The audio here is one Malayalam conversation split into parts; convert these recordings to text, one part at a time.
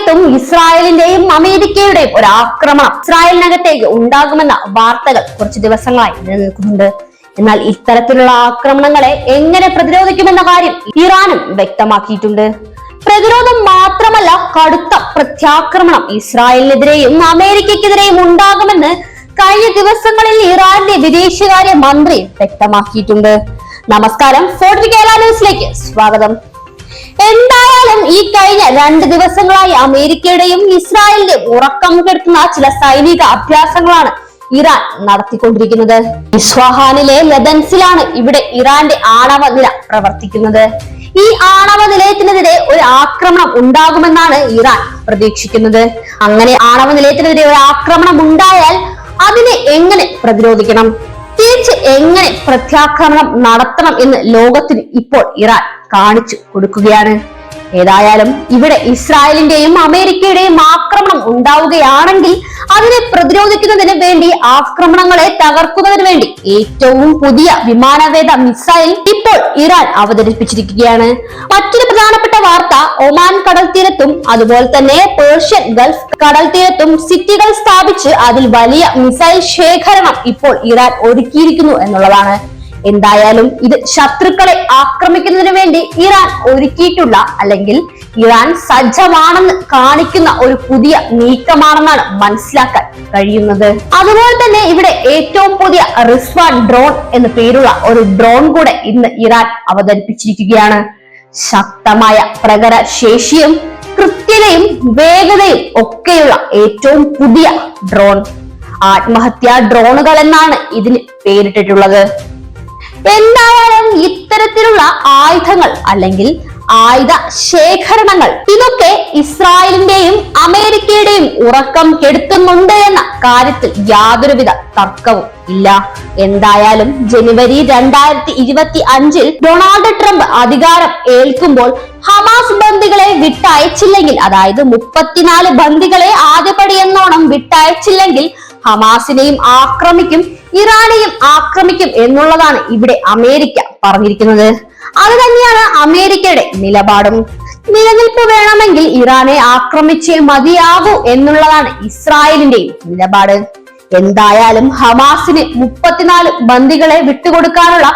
സമയത്തും ഇസ്രായേലിന്റെയും അമേരിക്കയുടെയും ഒരു ആക്രമണം ഇസ്രായേലിനകത്തേക്ക് ഉണ്ടാകുമെന്ന വാർത്തകൾ കുറച്ച് ദിവസങ്ങളായി നിലനിൽക്കുന്നുണ്ട്. എന്നാൽ ഇത്തരത്തിലുള്ള ആക്രമണങ്ങളെ എങ്ങനെ പ്രതിരോധിക്കുമെന്ന കാര്യം ഇറാനും വ്യക്തമാക്കിയിട്ടുണ്ട്. പ്രതിരോധം മാത്രമല്ല കടുത്ത പ്രത്യാക്രമണം ഇസ്രായേലിനെതിരെയും അമേരിക്കക്കെതിരെയും ഉണ്ടാകുമെന്ന് കഴിഞ്ഞ ദിവസങ്ങളിൽ ഇറാന്റെ വിദേശകാര്യ മന്ത്രി വ്യക്തമാക്കിയിട്ടുണ്ട്. നമസ്കാരം ഫോർട്ട് ന്യൂസിലേക്ക് സ്വാഗതം. എന്തായാലും ഈ കഴിഞ്ഞ രണ്ട് ദിവസങ്ങളായി അമേരിക്കയുടെയും ഇസ്രായേലിന്റെയും ഉറക്കം കെടുത്തുന്ന ചില സൈനിക അഭ്യാസങ്ങളാണ് ഇറാൻ നടത്തിക്കൊണ്ടിരിക്കുന്നത്. ഇസ്വാഹാനിലെ ലദൻസിലാണ് ഇവിടെ ഇറാന്റെ ആണവ നില പ്രവർത്തിക്കുന്നത്. ഈ ആണവ നിലയത്തിനെതിരെ ഒരു ആക്രമണം ഉണ്ടാകുമെന്നാണ് ഇറാൻ പ്രതീക്ഷിക്കുന്നത്. അങ്ങനെ ആണവ നിലയത്തിനെതിരെ ഒരു ആക്രമണം ഉണ്ടായാൽ അതിനെ എങ്ങനെ പ്രതിരോധിക്കണം? തിരിച്ച് എങ്ങനെ പ്രത്യാക്രമണം നടത്തണം എന്ന് ലോകത്തിന് ഇപ്പോൾ ഇറാൻ കാണിച്ചു കൊടുക്കുകയാണ്. ഏതായാലും ഇവിടെ ഇസ്രായേലിന്റെയും അമേരിക്കയുടെയും ആക്രമണം ഉണ്ടാവുകയാണെങ്കിൽ അതിനെ പ്രതിരോധിക്കുന്നതിന് വേണ്ടി ആക്രമണങ്ങളെ തകർക്കുന്നതിന് വേണ്ടി ഏറ്റവും പുതിയ വിമാനവേദ മിസൈൽ ഇപ്പോൾ ഇറാൻ അവതരിപ്പിച്ചിരിക്കുകയാണ്. മറ്റൊരു പ്രധാനപ്പെട്ട വാർത്ത ഒമാൻ കടൽ തീരത്തും അതുപോലെ തന്നെ പേർഷ്യൻ ഗൾഫ് കടൽ തീരത്തും സിറ്റികൾ സ്ഥാപിച്ച് അതിൽ വലിയ മിസൈൽ ശേഖരണം ഇപ്പോൾ ഇറാൻ ഒരുക്കിയിരിക്കുന്നു എന്നുള്ളതാണ്. എന്തായാലും ഇത് ശത്രുക്കളെ ആക്രമിക്കുന്നതിന് വേണ്ടി ഇറാൻ ഒരുക്കിയിട്ടുള്ള അല്ലെങ്കിൽ ഇറാൻ സജ്ജമാണെന്ന് കാണിക്കുന്ന ഒരു പുതിയ നീക്കമാണെന്നാണ് മനസ്സിലാക്കാൻ കഴിയുന്നത്. അതുപോലെ തന്നെ ഇവിടെ ഏറ്റവും പുതിയ റിസ്വാൻ ഡ്രോൺ എന്ന് പേരുള്ള ഒരു ഡ്രോൺ കൂടെ ഇന്ന് ഇറാൻ അവതരിപ്പിച്ചിരിക്കുകയാണ്. ശക്തമായ പ്രകര ശേഷിയും കൃത്യതയും വേഗതയും ഒക്കെയുള്ള ഏറ്റവും പുതിയ ഡ്രോൺ. ആത്മഹത്യാ ഡ്രോണുകൾ എന്നാണ് ഇതിന് പേരിട്ടിട്ടുള്ളത്. എന്തായാലും ഇത്തരത്തിലുള്ള ആയുധങ്ങൾ അല്ലെങ്കിൽ ആയുധ ശേഖരണങ്ങൾ ഇതൊക്കെ ഇസ്രായേലിന്റെയും അമേരിക്കയുടെയും ഉറക്കം കെടുത്തുന്നുണ്ട് എന്ന കാര്യത്തിൽ യാതൊരുവിധ തർക്കവും ഇല്ല. എന്തായാലും ജനുവരി രണ്ടായിരത്തി ഇരുപത്തി അഞ്ചിൽ ഡൊണാൾഡ് ട്രംപ് അധികാരം ഏൽക്കുമ്പോൾ ഹമാസ് ബന്ദികളെ വിട്ടയച്ചില്ലെങ്കിൽ അതായത് മുപ്പത്തിനാല് ബന്ദികളെ ആദ്യപടി എന്നോണം വിട്ടയച്ചില്ലെങ്കിൽ ഹമാസിനെയും ആക്രമിക്കും ഇറാനെയും ആക്രമിക്കും എന്നുള്ളതാണ് ഇവിടെ അമേരിക്ക പറഞ്ഞിരിക്കുന്നത്. അത് തന്നെയാണ് അമേരിക്കയുടെ നിലപാടും. നിലനിൽപ്പ് വേണമെങ്കിൽ ഇറാനെ ആക്രമിച്ചേ മതിയാകൂ എന്നുള്ളതാണ് ഇസ്രായേലിന്റെയും നിലപാട്. എന്തായാലും ഹമാസിന് മുപ്പത്തിനാല് ബന്ദികളെ വിട്ടുകൊടുക്കാനുള്ള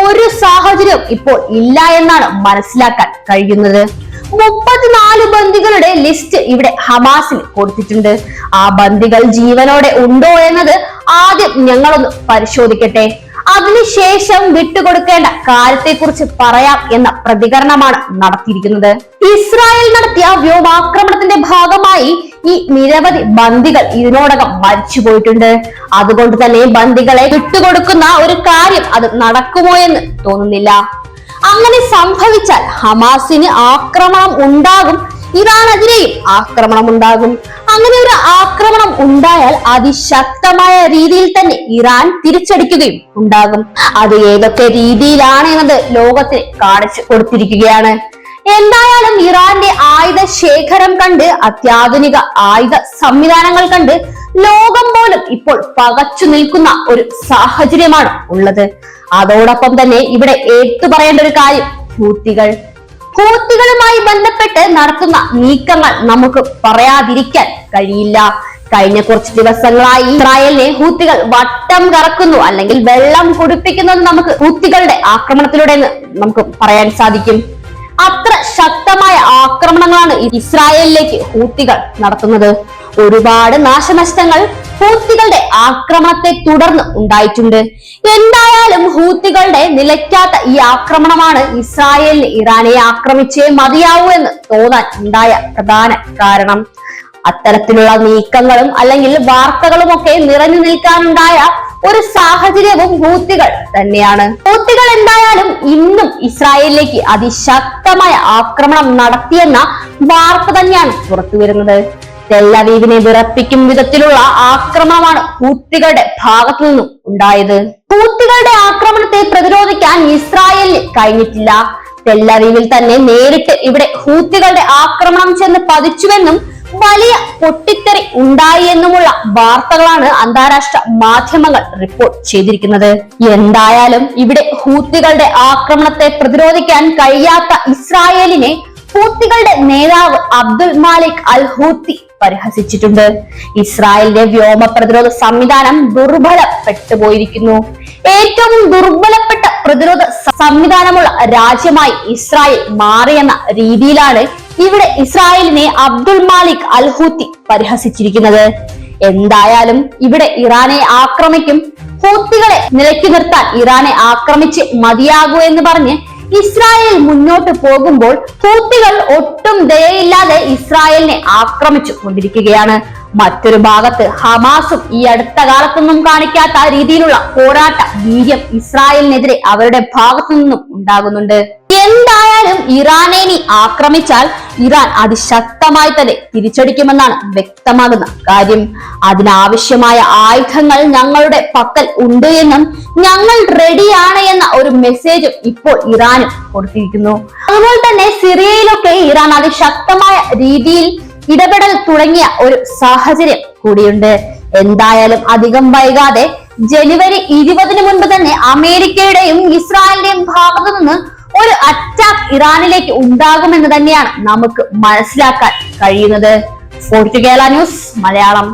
ഒരു സാഹചര്യം ഇപ്പോൾ ഇല്ല എന്നാണ് മനസ്സിലാക്കാൻ കഴിയുന്നത്. മുപ്പത്തിനാല് ബന്ദികളുടെ ലിസ്റ്റ് ഇവിടെ ഹമാസിന് കൊടുത്തിട്ടുണ്ട്. ആ ബന്ദികൾ ജീവനോടെ ഉണ്ടോ എന്നത് ആദ്യം ഞങ്ങളൊന്ന് പരിശോധിക്കട്ടെ. അതിനുശേഷം വിട്ടുകൊടുക്കേണ്ട കാര്യത്തെക്കുറിച്ച് പറയാം എന്ന പ്രതികരണമാണ് നടത്തിയിരിക്കുന്നത്. ഇസ്രായേൽ നടത്തിയ വ്യോമാക്രമണത്തിന്റെ ഭാഗമായി ഈ നിരവധി ബന്ദികൾ ഇതിനോടകം മരിച്ചു പോയിട്ടുണ്ട്. അതുകൊണ്ട് തന്നെ ബന്ദികളെ വിട്ടുകൊടുക്കുന്ന ഒരു കാര്യം അത് നടക്കുമോ എന്ന് തോന്നുന്നില്ല. അങ്ങനെ സംഭവിച്ചാൽ ഹമാസിന് ആക്രമണം ഉണ്ടാകും. ഇറാനെതിരെയും ആക്രമണം ഉണ്ടാകും. അങ്ങനെ ഒരു ആക്രമണം ഉണ്ടായാൽ അതിശക്തമായ രീതിയിൽ തന്നെ ഇറാൻ തിരിച്ചടിക്കുകയും ഉണ്ടാകും. അത് ഏതൊക്കെ രീതിയിലാണ് എന്നത് ലോകത്തിന് കാണിച്ചു കൊടുത്തിരിക്കുകയാണ്. എന്തായാലും ഇറാന്റെ ആയുധ ശേഖരം കണ്ട് അത്യാധുനിക ആയുധ സംവിധാനങ്ങൾ കണ്ട് ലോകം പോലും ഇപ്പോൾ പകച്ചു നിൽക്കുന്ന ഒരു സാഹചര്യമാണ് ഉള്ളത്. അതോടൊപ്പം തന്നെ ഇവിടെ എടുത്തു പറയേണ്ട ഒരു കാര്യം ഹൂത്തികൾ. ഹൂത്തികളുമായി ബന്ധപ്പെട്ട് നടത്തുന്ന നീക്കങ്ങൾ നമുക്ക് പറയാതിരിക്കാൻ കഴിയില്ല. കഴിഞ്ഞ കുറച്ച് ദിവസങ്ങളായി ഇസ്രായേലിനെ ഹൂത്തികൾ വട്ടം കറക്കുന്നു അല്ലെങ്കിൽ വെള്ളം കുടിപ്പിക്കുന്നത് നമുക്ക് ഹൂത്തികളുടെ ആക്രമണത്തിലൂടെ നമുക്ക് പറയാൻ സാധിക്കും. അത്ര ശക്തമായ ആക്രമണങ്ങളാണ് ഇസ്രായേലിലേക്ക് ഹൂത്തികൾ നടത്തുന്നത്. ഒരുപാട് നാശനഷ്ടങ്ങൾ ഹൂത്തികളുടെ ആക്രമണത്തെ തുടർന്ന് ഉണ്ടായിട്ടുണ്ട്. എന്തായാലും ഹൂത്തികളുടെ നിലയ്ക്കാത്ത ഈ ആക്രമണമാണ് ഇസ്രായേലിന് ഇറാനെ ആക്രമിച്ചേ മതിയാവൂ എന്ന് തോന്നാൻ ഉണ്ടായ പ്രധാന കാരണം. അത്തരത്തിലുള്ള നീക്കങ്ങളും അല്ലെങ്കിൽ വാർത്തകളും ഒക്കെ നിറഞ്ഞു നിൽക്കാനുണ്ടായ ഒരു സാഹചര്യവും ഹൂത്തികൾ തന്നെയാണ്. ഹൂത്തികൾ എന്തായാലും ഇന്നും ഇസ്രായേലിലേക്ക് അതിശക്തമായ ആക്രമണം നടത്തിയെന്ന വാർത്ത തന്നെയാണ് പുറത്തു വരുന്നത് തെല്ലവീവിനെ വിറപ്പിക്കും വിധത്തിലുള്ള ആക്രമണമാണ് ഹൂത്തികളുടെ ഭാഗത്തു നിന്നും ഉണ്ടായത്. ഹൂത്തികളുടെ ആക്രമണത്തെ പ്രതിരോധിക്കാൻ ഇസ്രായേലിന് കഴിഞ്ഞിട്ടില്ല. തെല്ലവീവിൽ തന്നെ നേരിട്ട് ഇവിടെ ഹൂത്തികളുടെ ആക്രമണം ചെന്ന് പതിച്ചുവെന്നും വലിയ പൊട്ടിത്തെറി ഉണ്ടായി എന്നുമുള്ള വാർത്തകളാണ് അന്താരാഷ്ട്ര മാധ്യമങ്ങൾ റിപ്പോർട്ട് ചെയ്തിരിക്കുന്നത്. എന്തായാലും ഇവിടെ ഹൂത്തികളുടെ ആക്രമണത്തെ പ്രതിരോധിക്കാൻ കഴിയാത്ത ഇസ്രായേലിനെ ഹൂത്തികളുടെ നേതാവ് അബ്ദുൽ മാലിക് അൽ ഹൂത്തി പരിഹസിച്ചിട്ടുണ്ട്. ഇസ്രായേലിന്റെ വ്യോമ പ്രതിരോധ സംവിധാനം ദുർബലപ്പെട്ടു പോയിരിക്കുന്നു ഏറ്റവും ദുർബലപ്പെട്ട പ്രതിരോധ സംവിധാനമുള്ള രാജ്യമായി ഇസ്രായേൽ മാറിയെന്ന രീതിയിലാണ് ഇവിടെ ഇസ്രായേലിനെ അബ്ദുൽ മാലിക് അൽഹൂത്തി പരിഹസിച്ചിരിക്കുന്നത്. എന്തായാലും ഇവിടെ ഇറാനെ ആക്രമിക്കും. ഹൂത്തികളെ നിലയ്ക്ക് നിർത്താൻ ഇറാനെ ആക്രമിച്ച് മതിയാകൂ എന്ന് പറഞ്ഞ് ഇസ്രായേൽ മുന്നോട്ട് പോകുമ്പോൾ ഹൂത്തികൾ ഒട്ടും ദയയില്ലാതെ ഇസ്രായേലിനെ ആക്രമിച്ചു കൊണ്ടിരിക്കുകയാണ്. മറ്റൊരു ഭാഗത്ത് ഹമാസും ഈ അടുത്ത കാലത്തൊന്നും കാണിക്കാത്ത രീതിയിലുള്ള പോരാട്ട വീര്യം ഇസ്രായേലിനെതിരെ അവരുടെ ഭാഗത്തു നിന്നും ഉണ്ടാകുന്നുണ്ട്. എന്തായാലും ഇറാനെ ആക്രമിച്ചാൽ ഇറാൻ അതിശക്തമായി തന്നെ തിരിച്ചടിക്കുമെന്നാണ് വ്യക്തമാകുന്ന കാര്യം. അതിനാവശ്യമായ ആയുധങ്ങൾ ഞങ്ങളുടെ പക്കൽ ഉണ്ട് എന്നും ഞങ്ങൾ റെഡിയാണ് എന്ന ഒരു മെസ്സേജും ഇപ്പോൾ ഇറാനും കൊടുത്തിരിക്കുന്നു. അതുപോലെ തന്നെ സിറിയയിലൊക്കെ ഇറാൻ അതിശക്തമായ രീതിയിൽ ഇടപെടൽ തുടങ്ങിയ ഒരു സാഹചര്യം കൂടിയുണ്ട്. എന്തായാലും അധികം വൈകാതെ ജനുവരി ഇരുപതിന് മുൻപ് തന്നെ അമേരിക്കയുടെയും ഇസ്രായേലിന്റെയും ഭാഗത്തു നിന്ന് ഒരു അറ്റാക്ക് ഇറാനിലേക്ക് ഉണ്ടാകുമെന്ന് തന്നെയാണ് നമുക്ക് മനസ്സിലാക്കാൻ കഴിയുന്നത്. Fourth Kerala news Malayalam.